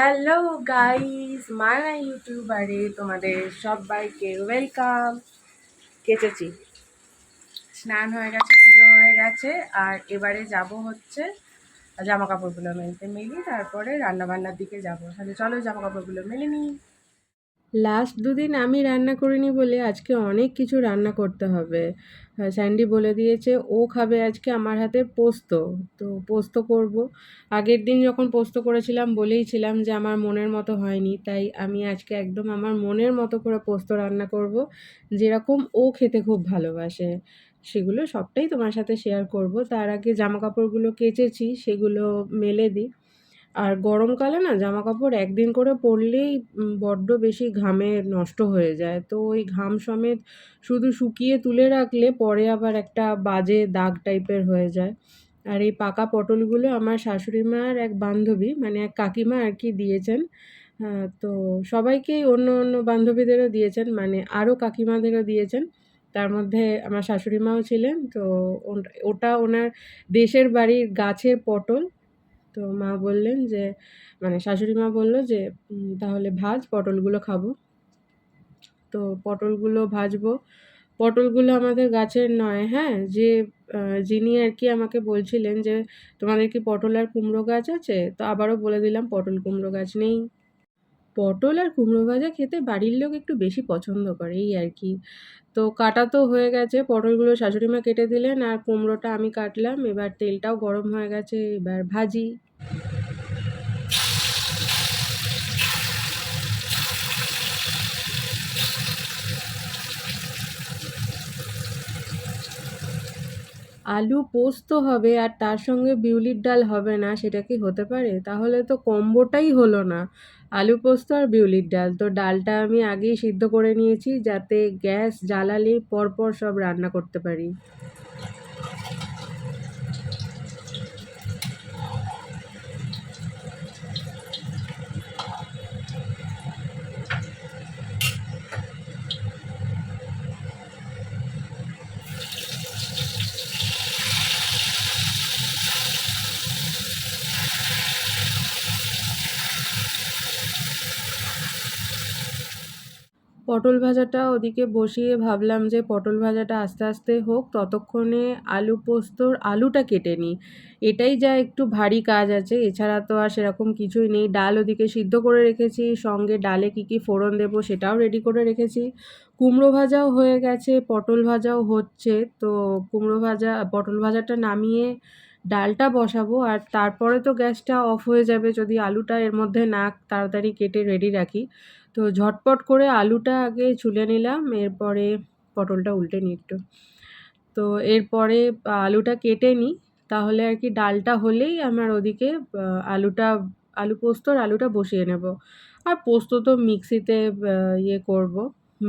Hello guys মায়া ইউটিউবারে তোমাদের সবাইকে welcome কেচেছি। স্নান হয়ে গেছে, পুজো হয়ে গেছে, আর এবারে যাব হচ্ছে জামা কাপড়গুলো মেলতে মেলি, তারপরে রান্নাবান্নার দিকে যাব। তাহলে চলো জামা কাপড়গুলো মেলে নিই। লাস্ট দুদিন আমি রান্না করিনি বলে আজকে অনেক কিছু রান্না করতে হবে। স্যান্ডি বলে দিয়েছে, ও খাবে আজকে আমার হাতে পোস্ত। তো পোস্ত করব। আগের দিন যখন পোস্ত করেছিলাম, বলেই ছিলাম যে আমার মনের মতো হয়নি। তাই আমি আজকে একদম আমার মনের মতো করে পোস্ত রান্না করব, যেরকম ও খেতে খুব ভালোবাসে। সেগুলো সবটাই তোমার সাথে শেয়ার করব। তার আগে জামা কাপড়গুলো কেচেছি, সেগুলো মেলে দিই। আর গরমকালে না জামা কাপড় একদিন করে পরলেই বড্ড বেশি ঘামে নষ্ট হয়ে যায়। তো ওই ঘাম সমেত শুধু শুকিয়ে তুলে রাখলে পরে আবার একটা বাজে দাগ টাইপের হয়ে যায়। আর এই পাকা পটলগুলো আমার শাশুড়ি মার এক বান্ধবী মানে এক কাকিমা আর কি দিয়েছেন। তো সবাইকেই অন্য অন্য বান্ধবীদেরও দিয়েছেন মানে আরও কাকিমাদেরও দিয়েছেন। তার মধ্যে আমার শাশুড়ি মাও ছিলেন, তো ওটা ওনার দেশের বাড়ির গাছের পটল। তো মা বললেন যে মানে শাশুড়ি মা বলল যে তাহলে ভাজ, পটলগুলো খাব। তো পটলগুলো ভাজবো। পটলগুলো আমাদের গাছের নয় হ্যাঁ? যে যিনি আর কি আমাকে বলছিলেন যে, তোমাদের কি পটল আর কুমড়ো গাছ আছে? তো আবারও বলে দিলাম, পটল কুমড়ো গাছ নেই। পটল আর কুমড়ো ভাজা খেতে বাড়ির লোক একটু বেশি পছন্দ করে, এই আর কি। তো কাটা তো হয়ে গেছে, পটলগুলো শাশুড়ি মা কেটে দিলেন, আর কুমড়োটা আমি কাটলাম, এবার তেলটাও গরম হয়ে গেছে, এবার ভাজি। আলু পোস্ত হবে আর তার সঙ্গে বিউলির ডাল হবে না, সেটা কি হতে পারে? তাহলে তো কম্বোটাই হলো না, আলু পোস্ত আর বিউলির ডাল। তো ডালটা আমি আগেই সিদ্ধ করে নিয়েছি যাতে গ্যাস জ্বালালেই পরপর সব রান্না করতে পারি। পটল ভাজাটা ওদিকে বসিয়ে ভাবলাম যে পটল ভাজাটা আস্তে আস্তে হোক, ততক্ষণে আলু পোস্তর আলুটা কেটে নিই। এটাই যা একটু ভারী কাজ আছে, এছাড়া তো আর সেরকম কিছুই নেই। ডাল ওদিকে সিদ্ধ করে রেখেছি, সঙ্গে ডালে কী কী ফোড়ন দেবো সেটাও রেডি করে রেখেছি। কুমড়ো ভাজাও হয়ে গেছে, পটল ভাজাও হচ্ছে, তো কুমড়ো ভাজা, পটল ভাজাটা নামিয়ে ডালটা বসাবো, আর তারপরে তো গ্যাসটা অফ হয়ে যাবে যদি আলুটা এর মধ্যে না তাড়াতাড়ি কেটে রেডি রাখি। তো ঝটপট করে আলুটা আগে ছুলে নিলাম, এরপরে পটলটা উল্টে নিই একটু। তো এরপরে আলুটা কেটে নিই, তাহলে আর কি ডালটা হলেই আমার ওদিকে আলুটা, আলু পোস্তর আলুটা বসিয়ে নেব। আর পোস্ত তো মিক্সিতে ইয়ে করব,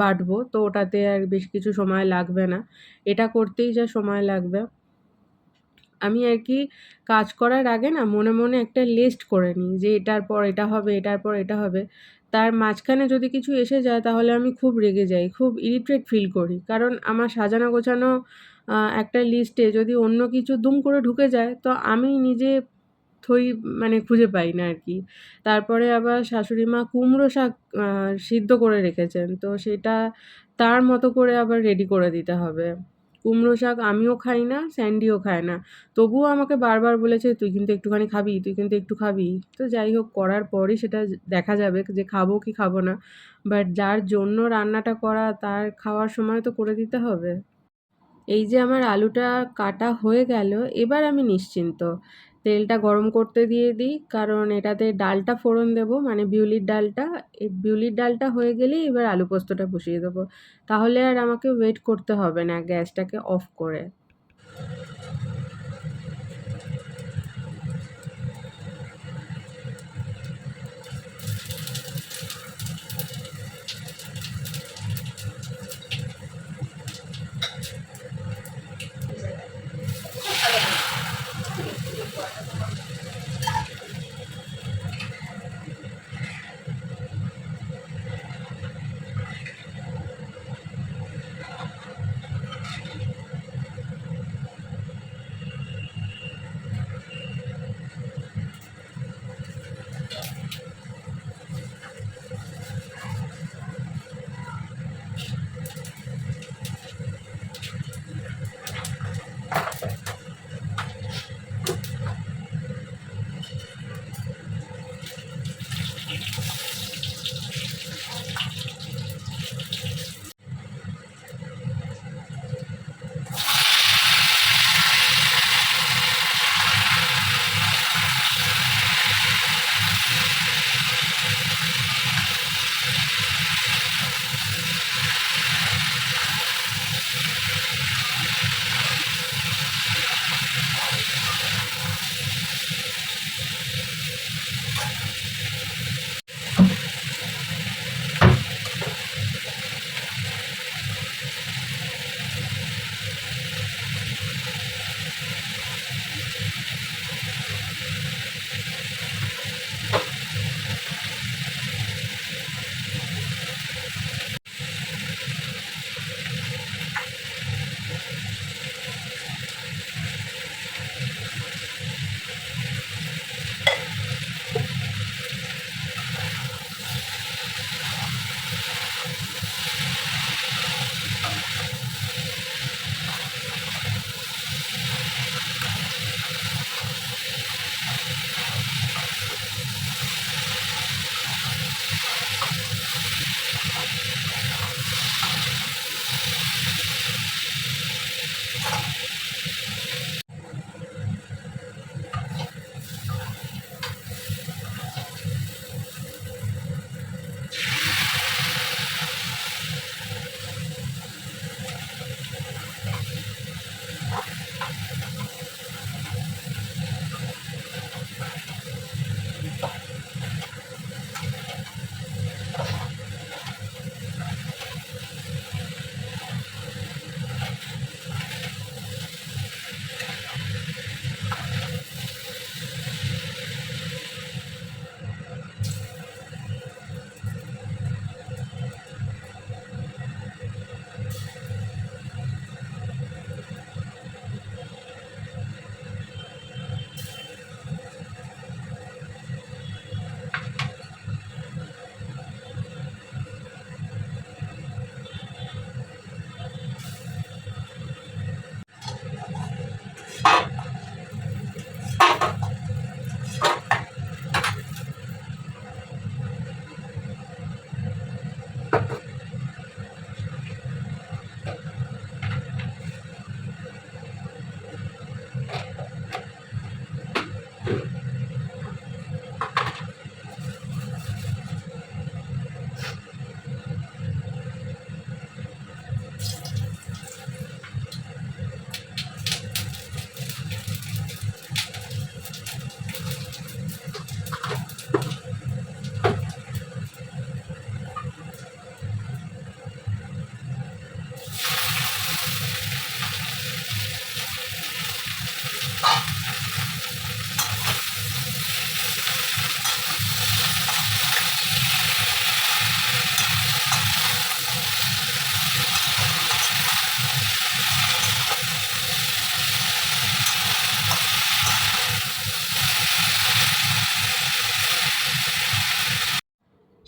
বাটবো, তো ওটাতে আর বেশ কিছু সময় লাগবে না। এটা করতেই যা সময় লাগবে। আমি আর কি কাজ করার আগে না মনে মনে একটা লিস্ট করে নিই যে এটার পর এটা হবে, এটার পর এটা হবে। তার মাঝখানে যদি কিছু এসে যায়, তাহলে আমি খুব রেগে যাই, খুব ইরিটেট ফিল করি। কারণ আমার সাজানো গোছানো একটা লিস্টে যদি অন্য কিছু দুম করে ঢুকে যায়, তো আমি নিজে থই মানে খুঁজে পাই না আর কি। তারপরে আবার শাশুড়ি মা কুমড়ো শাক সিদ্ধ করে রেখেছেন, তো সেটা তার মতো করে আবার রেডি করে দিতে হবে। কুমড়ো শাক আমিও খাই না, স্যান্ডিও খায় না। তবুও আমাকে বারবার বলেছে, তুই কিন্তু একটুখানি খাবি, তুই কিন্তু একটু খাবি। তো যাই হোক, করার পরই সেটা দেখা যাবে যে খাব কি খাব না। বাট যার জন্য রান্নাটা করা, তার খাওয়ার সময় তো করে দিতে হবে। এই যে আমার আলুটা কাটা হয়ে গেল, এবার আমি নিশ্চিন্ত। তেলটা গরম করতে দিয়ে দিই, কারণ এটাতে ডালটা ফোড়ন দেব মানে বিউলির ডালটা, এই বিউলির ডালটা হয়ে গেলেই এবার আলু পোস্তটা বসিয়ে দেবো। তাহলে আর আমাকে ওয়েট করতে হবে না গ্যাসটাকে অফ করে।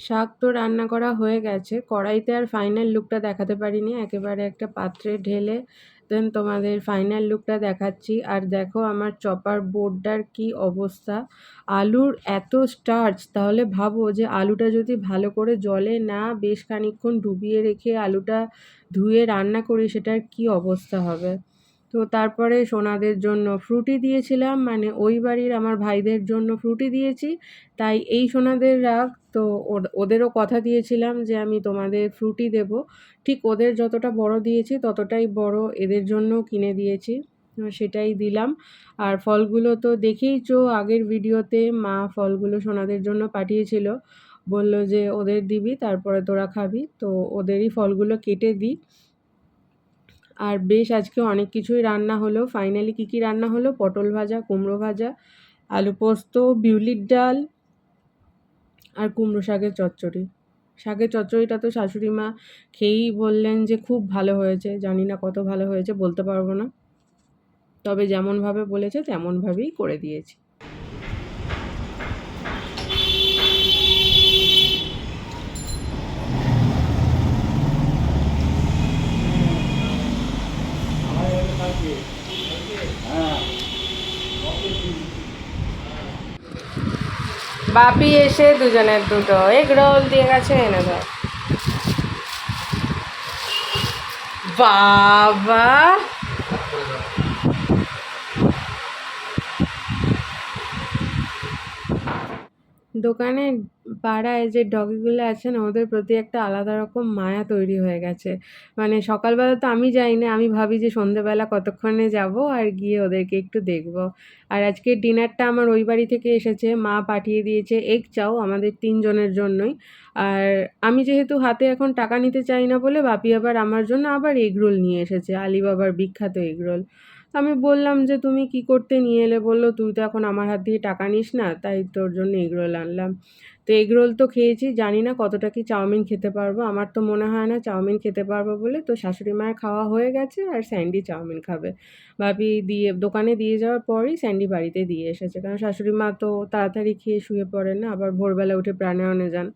শাক তো রান্না করা হয়ে গেছে। কড়াইতে আর ফাইনাল লুকটা দেখাতে পারিনি। একেবারে একটা পাত্রে ঢেলে দেন তোমাদের ফাইনাল লুকটা দেখাচ্ছি। আর দেখো আমার চপার বোর্ডটার কি অবস্থা। আলুর এত স্টার্চ তাহলে ভাবো যে আলুটা যদি ভালো করে জলে না বেশ খানিকক্ষণ ডুবিয়ে রেখে আলুটা ধুয়ে রান্না করি, সেটার কি অবস্থা হবে? তো তারপরে সোনাদের জন্য ফ্রুটি দিয়েছিলাম মানে ওই বাড়ির আমার ভাইদের জন্য ফ্রুটি দিয়েছি। তাই এই সোনাদের রাগ, তো ওদেরও কথা দিয়েছিলাম যে আমি তোমাদের ফ্রুটি দেব। ঠিক ওদের যতটা বড় দিয়েছি, ততটাই বড় এদের জন্য কিনে দিয়েছি সেটাই দিলাম। আর ফলগুলো তো দেখেইছো, আগের ভিডিওতে মা ফলগুলো সোনাদের জন্য পাঠিয়েছিল। বলল যে, ওদের দিবি, তারপরে তোরা খাবি। তো ওদেরই ফলগুলো কেটে দিই। আর বেশ, আজকে অনেক কিছুই রান্না হলো। ফাইনালি কী কী রান্না হলো? পটল ভাজা, কুমড়ো ভাজা, আলু পোস্ত, বিউলির ডাল আর কুমড়ো শাকের চচ্চড়ি। শাকের চচ্চড়িটা তো শাশুড়ি মা খেয়েই বললেন যে খুব ভালো হয়েছে। জানি না কত ভালো হয়েছে, বলতে পারব না। তবে যেমনভাবে বলেছে, তেমনভাবেই করে দিয়েছি। বাপি এসে দুজনের দুটো। এগ রোল দিয়ে গেছে এনে দাও বাবা! দোকানে পাড়ায় যে ডগিগুলো আছে না, ওদের প্রতি একটা আলাদা রকম মায়া তৈরি হয়ে গেছে। মানে সকালবেলা তো আমি যাই না আমি ভাবি যে সন্ধেবেলা কতক্ষণে যাব আর গিয়ে ওদেরকে একটু দেখব। আর আজকে ডিনারটা আমার ওই বাড়ি থেকে এসেছে, মা পাঠিয়ে দিয়েছে এগ চাও আমাদের তিনজনের জন্যই। আর আমি যেহেতু হাতে এখন টাকা নিতে চাই না বলে বাপি আবার আমার জন্য আবার এগরোল নিয়ে এসেছে, আলিবাবার বিখ্যাত এগরোল আমি বললাম যে, তুমি কি করতে নিয়ে এলে? বলল, তুই তো এখন আমার হাত দিয়ে টাকা নিস না, তাই তোর জন্য এগরোল আনলাম। তো এগরোল তো খেয়েছি, জানি না কতটা কি চাউমিন খেতে পারব, আমার তো মনে হয় না চাউমিন খেতে পারব বলে। তো শাশুড়ি মায়ের খাওয়া হয়ে গেছে আর স্যান্ডি চাউমিন খাবে। ভাবি দিয়ে, দোকানে দিয়ে যাওয়ার পরই স্যান্ডি বাড়িতে দিয়ে এসেছে। কারণ শাশুড়ি মা তো তাড়াতাড়ি খেয়ে শুয়ে পড়ে না, আবার ভোরবেলা উঠে প্রাণায়ণে যান।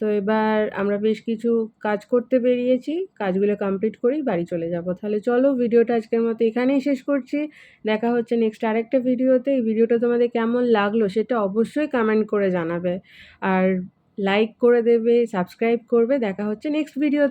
তো এবার আমরা বেশ কিছু কাজ করতে বেরিয়েছি, কাজগুলো কমপ্লিট করেই বাড়ি চলে যাব। তাহলে চলো ভিডিওটা আজকের মতো এখানেই শেষ করছি। দেখা হচ্ছে নেক্সট আরেকটা ভিডিওতে। এই ভিডিওটা তোমাদের কেমন লাগল সেটা অবশ্যই কমেন্ট করে জানাবে। আর লাইক করে দেবে সাবস্ক্রাইব করবে। দেখা হচ্ছে নেক্সট ভিডিও